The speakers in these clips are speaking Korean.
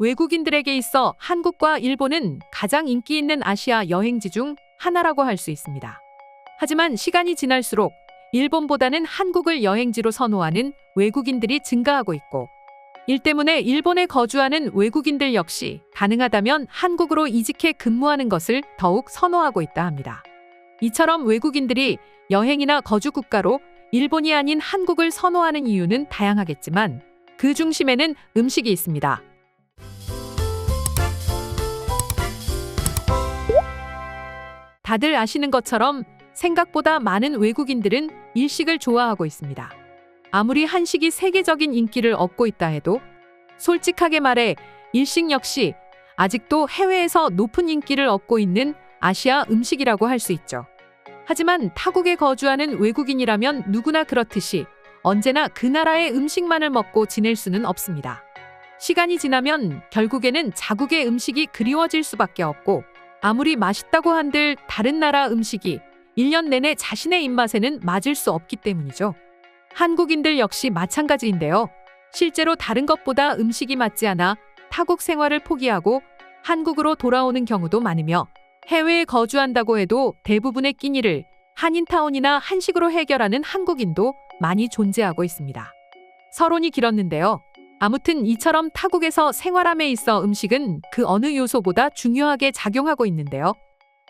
외국인들에게 있어 한국과 일본은 가장 인기 있는 아시아 여행지 중 하나라고 할 수 있습니다. 하지만 시간이 지날수록 일본보다는 한국을 여행지로 선호하는 외국인들이 증가하고 있고 일 때문에 일본에 거주하는 외국인들 역시 가능하다면 한국으로 이직해 근무하는 것을 더욱 선호하고 있다 합니다. 이처럼 외국인들이 여행이나 거주 국가로 일본이 아닌 한국을 선호하는 이유는 다양하겠지만 그 중심에는 음식이 있습니다. 다들 아시는 것처럼 생각보다 많은 외국인들은 일식을 좋아하고 있습니다. 아무리 한식이 세계적인 인기를 얻고 있다 해도 솔직하게 말해 일식 역시 아직도 해외에서 높은 인기를 얻고 있는 아시아 음식이라고 할 수 있죠. 하지만 타국에 거주하는 외국인이라면 누구나 그렇듯이 언제나 그 나라의 음식만을 먹고 지낼 수는 없습니다. 시간이 지나면 결국에는 자국의 음식이 그리워질 수밖에 없고 아무리 맛있다고 한들 다른 나라 음식이 1년 내내 자신의 입맛에는 맞을 수 없기 때문이죠. 한국인들 역시 마찬가지인데요. 실제로 다른 것보다 음식이 맞지 않아 타국 생활을 포기하고 한국으로 돌아오는 경우도 많으며 해외에 거주한다고 해도 대부분의 끼니를 한인타운이나 한식으로 해결하는 한국인도 많이 존재하고 있습니다. 서론이 길었는데요. 아무튼 이처럼 타국에서 생활함에 있어 음식은 그 어느 요소보다 중요하게 작용하고 있는데요.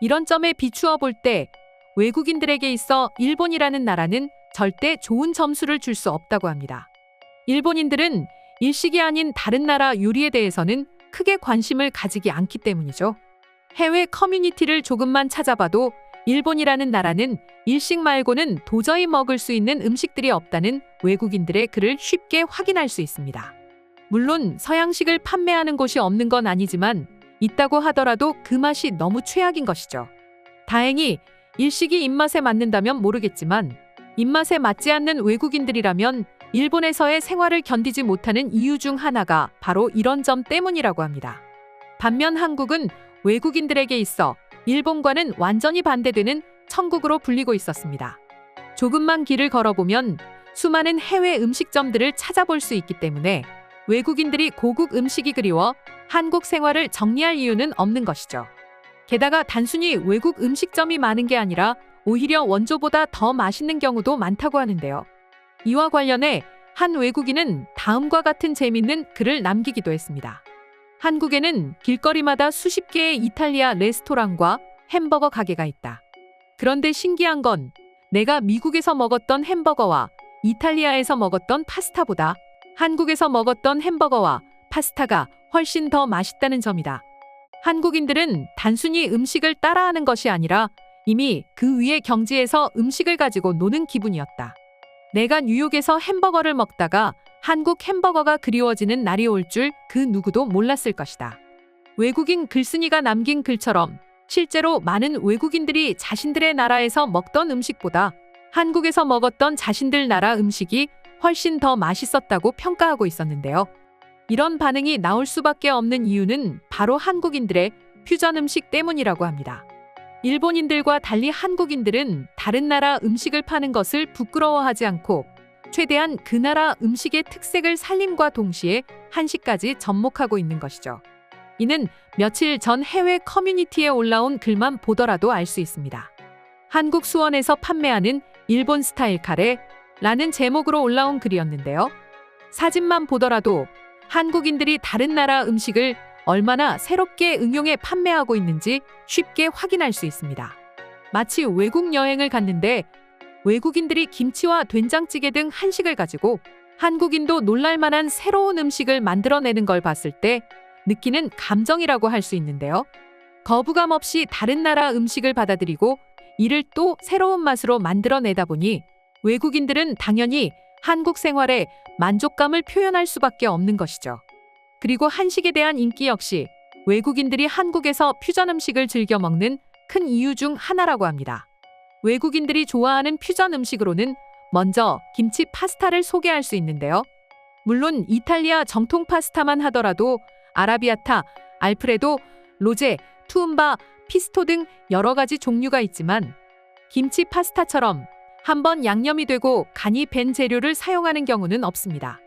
이런 점에 비추어 볼 때 외국인들에게 있어 일본이라는 나라는 절대 좋은 점수를 줄 수 없다고 합니다. 일본인들은 일식이 아닌 다른 나라 요리에 대해서는 크게 관심을 가지기 않기 때문이죠. 해외 커뮤니티를 조금만 찾아봐도 일본이라는 나라는 일식 말고는 도저히 먹을 수 있는 음식들이 없다는 외국인들의 글을 쉽게 확인할 수 있습니다. 물론 서양식을 판매하는 곳이 없는 건 아니지만 있다고 하더라도 그 맛이 너무 최악인 것이죠. 다행히 일식이 입맛에 맞는다면 모르겠지만 입맛에 맞지 않는 외국인들이라면 일본에서의 생활을 견디지 못하는 이유 중 하나가 바로 이런 점 때문이라고 합니다. 반면 한국은 외국인들에게 있어 일본과는 완전히 반대되는 천국으로 불리고 있었습니다. 조금만 길을 걸어보면 수많은 해외 음식점들을 찾아볼 수 있기 때문에 외국인들이 고국 음식이 그리워 한국 생활을 정리할 이유는 없는 것이죠. 게다가 단순히 외국 음식점이 많은 게 아니라 오히려 원조보다 더 맛있는 경우도 많다고 하는데요. 이와 관련해 한 외국인은 다음과 같은 재밌는 글을 남기기도 했습니다. 한국에는 길거리마다 수십 개의 이탈리아 레스토랑과 햄버거 가게가 있다. 그런데 신기한 건 내가 미국에서 먹었던 햄버거와 이탈리아에서 먹었던 파스타보다 한국에서 먹었던 햄버거와 파스타가 훨씬 더 맛있다는 점이다. 한국인들은 단순히 음식을 따라하는 것이 아니라 이미 그 위의 경지에서 음식을 가지고 노는 기분이었다. 내가 뉴욕에서 햄버거를 먹다가 한국 햄버거가 그리워지는 날이 올 줄 그 누구도 몰랐을 것이다. 외국인 글쓴이가 남긴 글처럼 실제로 많은 외국인들이 자신들의 나라에서 먹던 음식보다 한국에서 먹었던 자신들 나라 음식이 훨씬 더 맛있었다고 평가하고 있었는데요. 이런 반응이 나올 수밖에 없는 이유는 바로 한국인들의 퓨전 음식 때문이라고 합니다. 일본인들과 달리 한국인들은 다른 나라 음식을 파는 것을 부끄러워하지 않고 최대한 그 나라 음식의 특색을 살림과 동시에 한식까지 접목하고 있는 것이죠. 이는 며칠 전 해외 커뮤니티에 올라온 글만 보더라도 알 수 있습니다. 한국 수원에서 판매하는 일본 스타일 카레라는 제목으로 올라온 글이었는데요. 사진만 보더라도 한국인들이 다른 나라 음식을 얼마나 새롭게 응용해 판매하고 있는지 쉽게 확인할 수 있습니다. 마치 외국 여행을 갔는데 외국인들이 김치와 된장찌개 등 한식을 가지고 한국인도 놀랄만한 새로운 음식을 만들어내는 걸 봤을 때 느끼는 감정이라고 할 수 있는데요. 거부감 없이 다른 나라 음식을 받아들이고 이를 또 새로운 맛으로 만들어내다 보니 외국인들은 당연히 한국 생활에 만족감을 표현할 수밖에 없는 것이죠. 그리고 한식에 대한 인기 역시 외국인들이 한국에서 퓨전 음식을 즐겨 먹는 큰 이유 중 하나라고 합니다. 외국인들이 좋아하는 퓨전 음식으로는 먼저 김치 파스타를 소개할 수 있는데요. 물론 이탈리아 정통 파스타만 하더라도 아라비아타, 알프레도, 로제, 투움바, 피스토 등 여러 가지 종류가 있지만 김치 파스타처럼 한번 양념이 되고 간이 밴 재료를 사용하는 경우는 없습니다.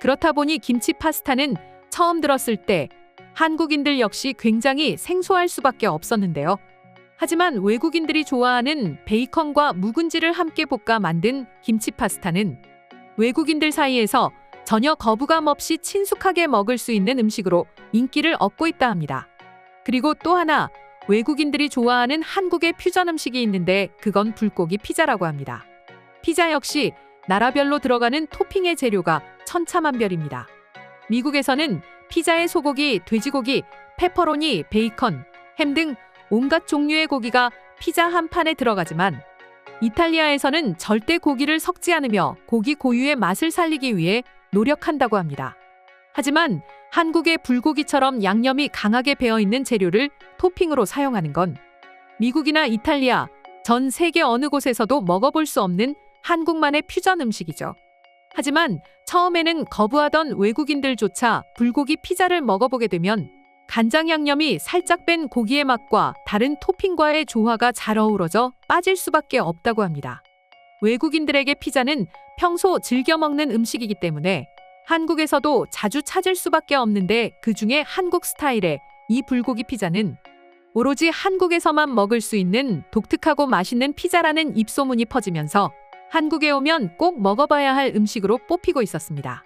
그렇다 보니 김치 파스타는 처음 들었을 때 한국인들 역시 굉장히 생소할 수밖에 없었는데요. 하지만 외국인들이 좋아하는 베이컨과 묵은지를 함께 볶아 만든 김치 파스타는 외국인들 사이에서 전혀 거부감 없이 친숙하게 먹을 수 있는 음식으로 인기를 얻고 있다 합니다. 그리고 또 하나 외국인들이 좋아하는 한국의 퓨전 음식이 있는데 그건 불고기 피자라고 합니다. 피자 역시 나라별로 들어가는 토핑의 재료가 천차만별입니다. 미국에서는 피자에 소고기, 돼지고기, 페퍼로니, 베이컨, 햄 등 온갖 종류의 고기가 피자 한 판에 들어가지만 이탈리아에서는 절대 고기를 섞지 않으며 고기 고유의 맛을 살리기 위해 노력한다고 합니다. 하지만 한국의 불고기처럼 양념이 강하게 배어 있는 재료를 토핑으로 사용하는 건 미국이나 이탈리아, 전 세계 어느 곳에서도 먹어볼 수 없는 한국만의 퓨전 음식이죠. 하지만 처음에는 거부하던 외국인들조차 불고기 피자를 먹어보게 되면 간장 양념이 살짝 뺀 고기의 맛과 다른 토핑과의 조화가 잘 어우러져 빠질 수밖에 없다고 합니다. 외국인들에게 피자는 평소 즐겨 먹는 음식이기 때문에 한국에서도 자주 찾을 수밖에 없는데 그 중에 한국 스타일의 이 불고기 피자는 오로지 한국에서만 먹을 수 있는 독특하고 맛있는 피자라는 입소문이 퍼지면서 한국에 오면 꼭 먹어봐야 할 음식으로 뽑히고 있었습니다.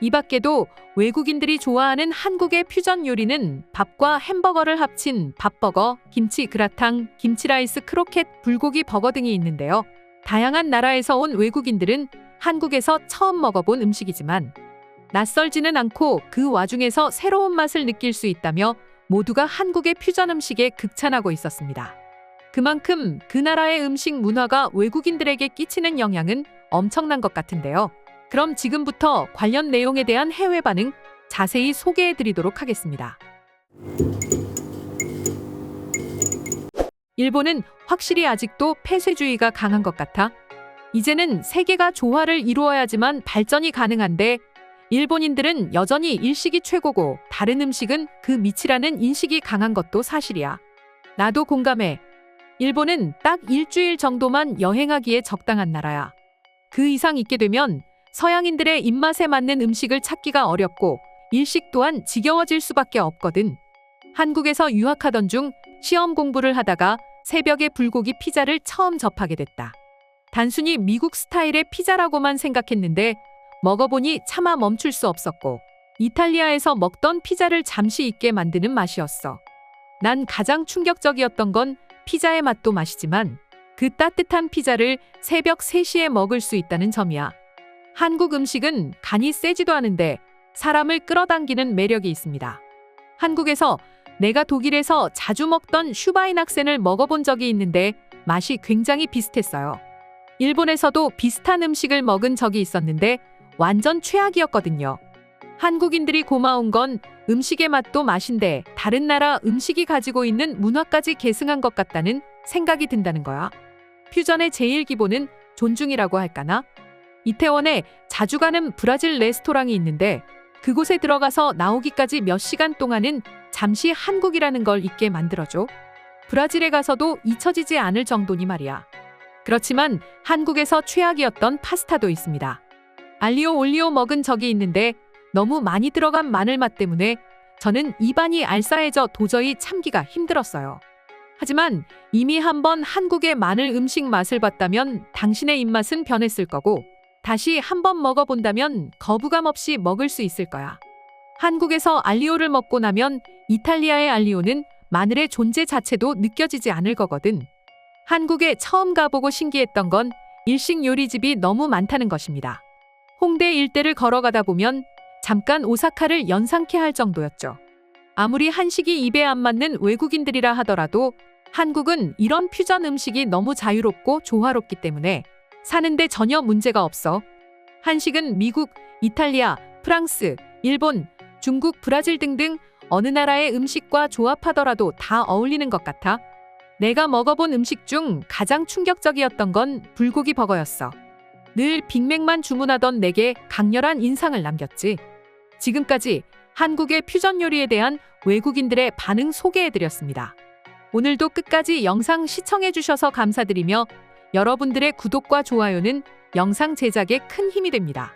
이 밖에도 외국인들이 좋아하는 한국의 퓨전 요리는 밥과 햄버거를 합친 밥버거, 김치 그라탕, 김치라이스 크로켓, 불고기 버거 등이 있는데요. 다양한 나라에서 온 외국인들은 한국에서 처음 먹어본 음식이지만 낯설지는 않고 그 와중에서 새로운 맛을 느낄 수 있다며 모두가 한국의 퓨전 음식에 극찬하고 있었습니다. 그만큼 그 나라의 음식 문화가 외국인들에게 끼치는 영향은 엄청난 것 같은데요. 그럼 지금부터 관련 내용에 대한 해외 반응 자세히 소개해 드리도록 하겠습니다. 일본은 확실히 아직도 폐쇄주의가 강한 것 같아 이제는 세계가 조화를 이루어야지만 발전이 가능한데 일본인들은 여전히 일식이 최고고 다른 음식은 그 밑이라는 인식이 강한 것도 사실이야. 나도 공감해. 일본은 딱 일주일 정도만 여행하기에 적당한 나라야. 그 이상 있게 되면 서양인들의 입맛에 맞는 음식을 찾기가 어렵고 일식 또한 지겨워질 수밖에 없거든. 한국에서 유학하던 중 시험 공부를 하다가 새벽에 불고기 피자를 처음 접하게 됐다. 단순히 미국 스타일의 피자라고만 생각했는데 먹어보니 차마 멈출 수 없었고 이탈리아에서 먹던 피자를 잠시 잊게 만드는 맛이었어. 난 가장 충격적이었던 건 피자의 맛도 맛이지만 그 따뜻한 피자를 새벽 3시에 먹을 수 있다는 점이야. 한국 음식은 간이 세지도 않은데 사람을 끌어당기는 매력이 있습니다. 한국에서 내가 독일에서 자주 먹던 슈바인학센을 먹어본 적이 있는데 맛이 굉장히 비슷했어요. 일본에서도 비슷한 음식을 먹은 적이 있었는데 완전 최악이었거든요. 한국인들이 고마운 건 음식의 맛도 맛인데 다른 나라 음식이 가지고 있는 문화까지 계승한 것 같다는 생각이 든다는 거야. 퓨전의 제일 기본은 존중이라고 할까나? 이태원에 자주 가는 브라질 레스토랑이 있는데 그곳에 들어가서 나오기까지 몇 시간 동안은 잠시 한국이라는 걸 잊게 만들어줘. 브라질에 가서도 잊혀지지 않을 정도니 말이야. 그렇지만 한국에서 최악이었던 파스타도 있습니다. 알리오 올리오 먹은 적이 있는데 너무 많이 들어간 마늘 맛 때문에 저는 입안이 알싸해져 도저히 참기가 힘들었어요. 하지만 이미 한번 한국의 마늘 음식 맛을 봤다면 당신의 입맛은 변했을 거고 다시 한번 먹어본다면 거부감 없이 먹을 수 있을 거야. 한국에서 알리오를 먹고 나면 이탈리아의 알리오는 마늘의 존재 자체도 느껴지지 않을 거거든. 한국에 처음 가보고 신기했던 건 일식 요리집이 너무 많다는 것입니다. 홍대 일대를 걸어가다 보면 잠깐 오사카를 연상케 할 정도였죠. 아무리 한식이 입에 안 맞는 외국인들이라 하더라도 한국은 이런 퓨전 음식이 너무 자유롭고 조화롭기 때문에 사는데 전혀 문제가 없어. 한식은 미국, 이탈리아, 프랑스, 일본, 중국, 브라질 등등 어느 나라의 음식과 조합하더라도 다 어울리는 것 같아. 내가 먹어본 음식 중 가장 충격적이었던 건 불고기 버거였어. 늘 빅맥만 주문하던 내게 강렬한 인상을 남겼지. 지금까지 한국의 퓨전 요리에 대한 외국인들의 반응 소개해드렸습니다. 오늘도 끝까지 영상 시청해주셔서 감사드리며 여러분들의 구독과 좋아요는 영상 제작에 큰 힘이 됩니다.